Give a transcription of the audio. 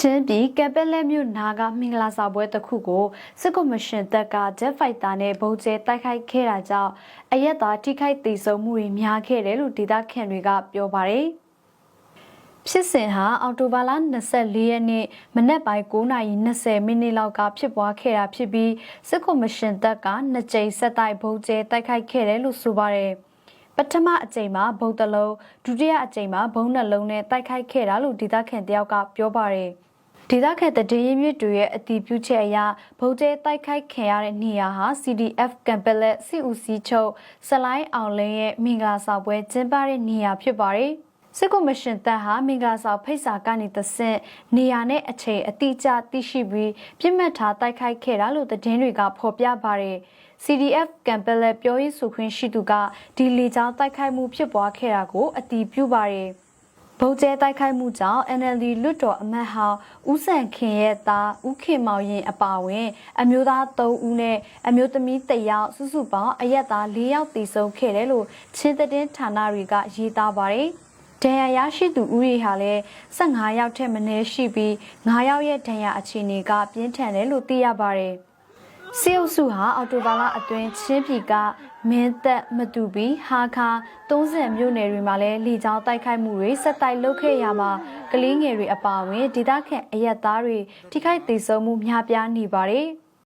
ချင်းပြည်ကပ်ပက်လက်မြို့နာကမင်္ဂလာဆောင်ပွဲတစ်ခုကိုစစ်ကော်မရှင်တပ်ကဂျက်ဖိုက်တာနဲ့ဗုံးကျဲတိုက်ခိုက်ခဲ့တာကြောင့်အရက်သားထိခိုက်ဒေဆုံးမှုတွေများခဲ့တယ်လို့ဒေသခံတွေကပြောပါတယ်။ဖြစ်စဉ်ဟာအော်တိုဘာလ24ရက်နေ့မနက်ပိုင်း9:20မိနစ်လောက်ကဖြစ်ပွားခဲ့တာဖြစ်ပြီးစစ်ကော်မရှင်တပ်ကနှစ်ကြိမ်ဆက်တိုက်ဗုံးကျဲတိုက်ခိုက်ခဲ့တယ်လို့ဆိုပါတယ်။ပထမအကြိမ်မှာဘုံတစ်လုံးဒုတိယအကြိမ်မှာဘုံနှလုံးနဲ့တိုက်ခိုက်ခဲ့တာလို့ဒေသခံတယောက်ကပြောပါတယ် ဒေသခံတည်ရင်းမြစ်တွေရဲ့အတီးပြုချက်အရဗုံကျဲတိုက်ခိုက်ခံရတဲ့နေရာဟာ CDF ကံပလက်စီဦးစီးချုပ်စလိုင်းအောင်လင်းရဲ့မင်္ဂလာဆောင်ပွဲကျင်းပတဲ့နေရာဖြစ်ပါတယ်စစ်ကော်မရှင်တပ်ဟာမင်္ဂလာဆောင်ဖိတ်စာကနေတဆင့်နေရာနဲ့အချိန်အတိအကျသိရှိပြီးပြစ်မှတ်ထားတိုက်ခိုက်ခဲ့တာလို့သတင်းတွေကဖော်ပြပါတယ်။ CDF ကံပက်လက်ပြောရေးဆိုခွင့်ရှိသူကဒီလေကြောင်းတိုက်ခိုက်မှုဖြစ်ပွားခဲ့တာကိုအတည်ပြုပါတယ်။ ဗုံကျဲတိုက်ခိုက်မှုကြောင့် NLD လွတ်တော်အမတ်ဟောင်းဦးဆန်ခင်ရဲ့သားဦးခင်မောင်ရင်အပါဝင် အမျိုးသား3ဦးနဲ့အမျိုးသမီး1ယောက်စုစုပေါင်းအရက်သား4ယောက်တည်ဆုံခဲ့တယ်လို့ချင်းသတင်းဌာနတွေကရေးသားပါတယ်။ဒဏ်ရာရရှိသူဦးရေဟာလည်း15ယောက်ထက်မနည်းရှိပြီး9ယောက်ရဲ့ဒဏ်ရာအခြေအနေကပြင်းထန်တယ်လို့သိရပါတယ်။ စေအုပ်စုဟာအော်တိုဘာလအတွင်းချင်းပြည်ကမင်းသက်မတူပီဟာခါ30မြို့နယ်တွေမှာလည်းလေကြောင်းတိုက်ခိုက်မှုတွေဆက်တိုက်လုပ်ခဲ့ရမှာကလေးငယ်တွေအပါအဝင်ဒေသခံအရက်သားတွေထိခိုက်ဒေဆုံးမှုများပြားနေပါတယ်။